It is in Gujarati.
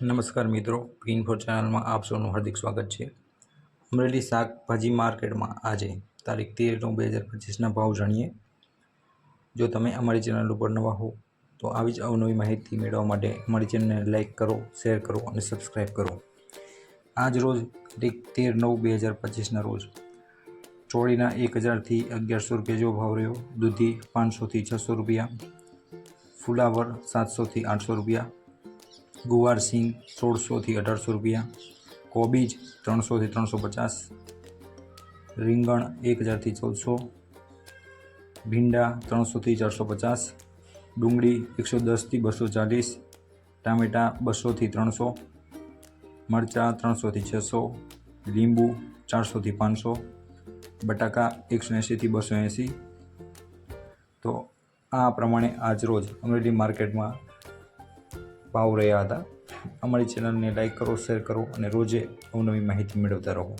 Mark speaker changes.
Speaker 1: નમસ્કાર મિત્રો ગ્રીન ફોર ચેનલમાં આપ સૌનું હાર્દિક સ્વાગત છે. અમરેલી શાકભાજી માર્કેટમાં આજે તારીખ તેર નવ બે હજાર પચીસના ભાવ જાણીએ. જો તમે અમારી ચેનલ ઉપર નવા હો, તો આવી જ અવનવી માહિતી મેળવવા માટે અમારી ચેનલને લાઇક કરો, શેર કરો અને સબસ્ક્રાઈબ કરો. આજ રોજ તારીખ તેર નવ બે હજાર પચીસના રોજ ચોળીના એક હજારથી અગિયારસો રૂપિયા જેવો ભાવ રહ્યો. દૂધી પાંચસોથી છસો રૂપિયા, ફુલાવર સાતસોથી આઠસો રૂપિયા ગુવાર સિંગ સોળસોથી અઢારસો રૂપિયા, કોબીજ ત્રણસોથી ત્રણસો પચાસ, રીંગણ એક હજારથી ચૌદસો, ભીંડા ત્રણસોથી ચારસો પચાસ, ડુંગળી એકસો દસથી બસો ચાલીસ, ટામેટાં બસોથી ત્રણસો, મરચાં ત્રણસોથી છસો, લીંબુ ચારસોથી પાંચસો, બટાકા એકસો એંશીથી બસો એંશી. તો આ પ્રમાણે આજ રોજ અમરેલી માર્કેટમાં ભાવ રહ્યા હતા. અમારી ચેનલને લાઈક કરો શેર કરો અને રોજે અવનવી માહિતી મેળવતા રહો.